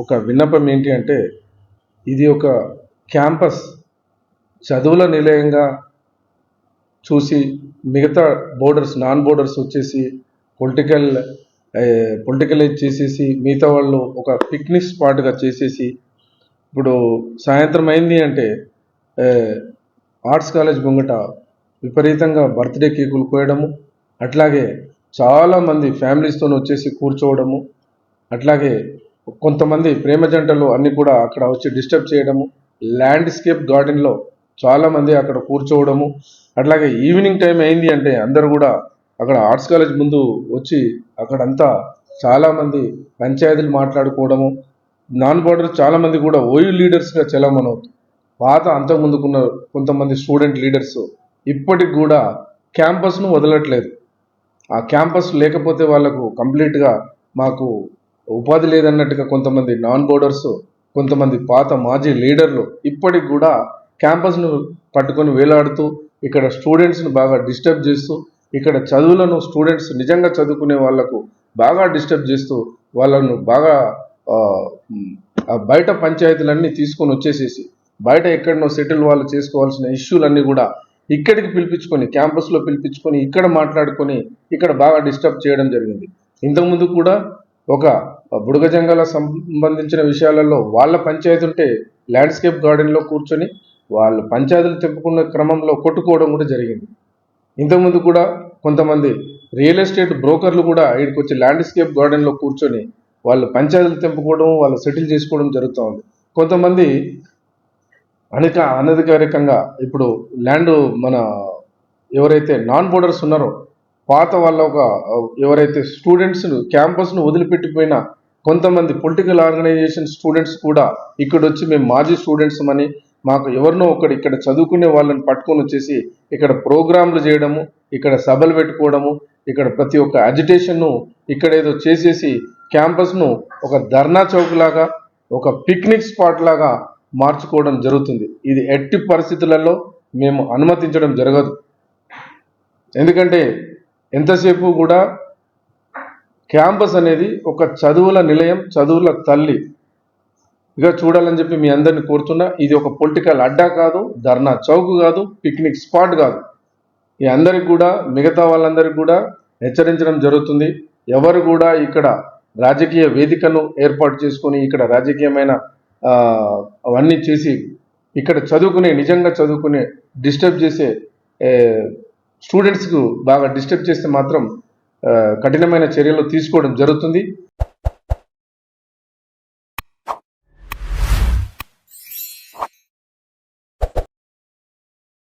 ఒక విన్నపం ఏంటి అంటే ఇది ఒక క్యాంపస్ చదువుల నిలయంగా చూసి మిగతా బోర్డర్స్ నాన్ బోర్డర్స్ వచ్చేసి పొలిటికల్ పొలిటికలైజ్ చేసేసి మిగతా వాళ్ళు ఒక పిక్నిక్ స్పాట్గా చేసేసి ఇప్పుడు సాయంత్రం అయింది అంటే ఆర్ట్స్ కాలేజ్ ముంగట విపరీతంగా బర్త్డే కేకులు కోయడము అట్లాగే చాలామంది ఫ్యామిలీస్తో వచ్చేసి కూర్చోవడము అట్లాగే కొంతమంది ప్రేమ జంటలు అన్ని కూడా అక్కడ వచ్చి డిస్టర్బ్ చేయడము ల్యాండ్స్కేప్ గార్డెన్లో చాలామంది అక్కడ కూర్చోవడము అట్లాగే ఈవినింగ్ టైం అయింది అంటే అందరూ కూడా అక్కడ ఆర్ట్స్ కాలేజ్ ముందు వచ్చి అక్కడంతా చాలామంది పంచాయతీలు మాట్లాడుకోవడము నాన్ బోర్డర్ చాలామంది కూడా ఓయూ లీడర్స్గా చలామణవుతుంది పాత అంతకుముందుకున్న కొంతమంది స్టూడెంట్ లీడర్స్ ఇప్పటికి కూడా క్యాంపస్ను వదలట్లేదు. ఆ క్యాంపస్ లేకపోతే వాళ్ళకు కంప్లీట్గా మాకు ఉపాధి లేదన్నట్టుగా కొంతమంది నాన్ బోర్డర్స్ కొంతమంది పాత మాజీ లీడర్లు ఇప్పటికి కూడా క్యాంపస్ను పట్టుకొని వేలాడుతూ ఇక్కడ స్టూడెంట్స్ని బాగా డిస్టర్బ్ చేస్తూ ఇక్కడ చదువులను స్టూడెంట్స్ నిజంగా చదువుకునే వాళ్ళకు బాగా డిస్టర్బ్ చేస్తూ వాళ్ళను బాగా బయట పంచాయతీలన్నీ తీసుకొని వచ్చేసేసి బయట ఎక్కడనో సెటిల్ వాళ్ళు చేసుకోవాల్సిన ఇష్యూలన్నీ కూడా ఇక్కడికి పిలిపించుకొని క్యాంపస్లో పిలిపించుకొని ఇక్కడ మాట్లాడుకొని ఇక్కడ బాగా డిస్టర్బ్ చేయడం జరిగింది. ఇంతకుముందు కూడా ఒక బుడగజంగల సంబంధించిన విషయాలలో వాళ్ళ పంచాయతీ ఉంటే ల్యాండ్స్కేప్ గార్డెన్లో కూర్చొని వాళ్ళు పంచాయతీలు తెంపుకున్న క్రమంలో కొట్టుకోవడం కూడా జరిగింది. ఇంతకుముందు కూడా కొంతమంది రియల్ ఎస్టేట్ బ్రోకర్లు కూడా ఇక్కడికి వచ్చి ల్యాండ్స్కేప్ గార్డెన్లో కూర్చొని వాళ్ళు పంచాయతీలు తెంపుకోవడం వాళ్ళు సెటిల్ చేసుకోవడం జరుగుతూ ఉంది. కొంతమంది అనేక అనధికారికంగా ఇప్పుడు ల్యాండ్ మన ఎవరైతే నాన్ బోర్డర్స్ ఉన్నారో పాత వాళ్ళ ఒక ఎవరైతే స్టూడెంట్స్ను క్యాంపస్ను వదిలిపెట్టిపోయిన కొంతమంది పొలిటికల్ ఆర్గనైజేషన్ స్టూడెంట్స్ కూడా ఇక్కడ వచ్చి మేము మాజీ స్టూడెంట్స్ అని మాకు ఎవరినో ఒకటి ఇక్కడ చదువుకునే వాళ్ళని పట్టుకొని వచ్చేసి ఇక్కడ ప్రోగ్రాంలు చేయడము ఇక్కడ సభలు పెట్టుకోవడము ఇక్కడ ప్రతి ఒక్క అజిటేషన్ను ఇక్కడ ఏదో చేసేసి క్యాంపస్ను ఒక ధర్నా చౌక్ లాగా ఒక పిక్నిక్ స్పాట్ లాగా మార్చుకోవడం జరుగుతుంది. ఇది ఎట్టి పరిస్థితులలో మేము అనుమతించడం జరగదు. ఎందుకంటే ఎంతసేపు కూడా క్యాంపస్ అనేది ఒక చదువుల నిలయం చదువుల తల్లి. ఇక చూడాలని చెప్పి మీ అందరిని కోరుతున్నా ఇది ఒక పొలిటికల్ అడ్డా కాదు ధర్నా చౌక్ కాదు పిక్నిక్ స్పాట్ కాదు. ఈ అందరికి కూడా మిగతా వాళ్ళందరికీ కూడా హెచ్చరించడం జరుగుతుంది. ఎవరు కూడా ఇక్కడ రాజకీయ వేదికను ఏర్పాటు చేసుకొని ఇక్కడ రాజకీయమైన అవన్నీ చేసి ఇక్కడ చదువుకునే నిజంగా చదువుకునే డిస్టర్బ్ చేసే స్టూడెంట్స్కు బాగా డిస్టర్బ్ చేస్తే మాత్రం కఠినమైన చర్యలు తీసుకోవడం జరుగుతుంది.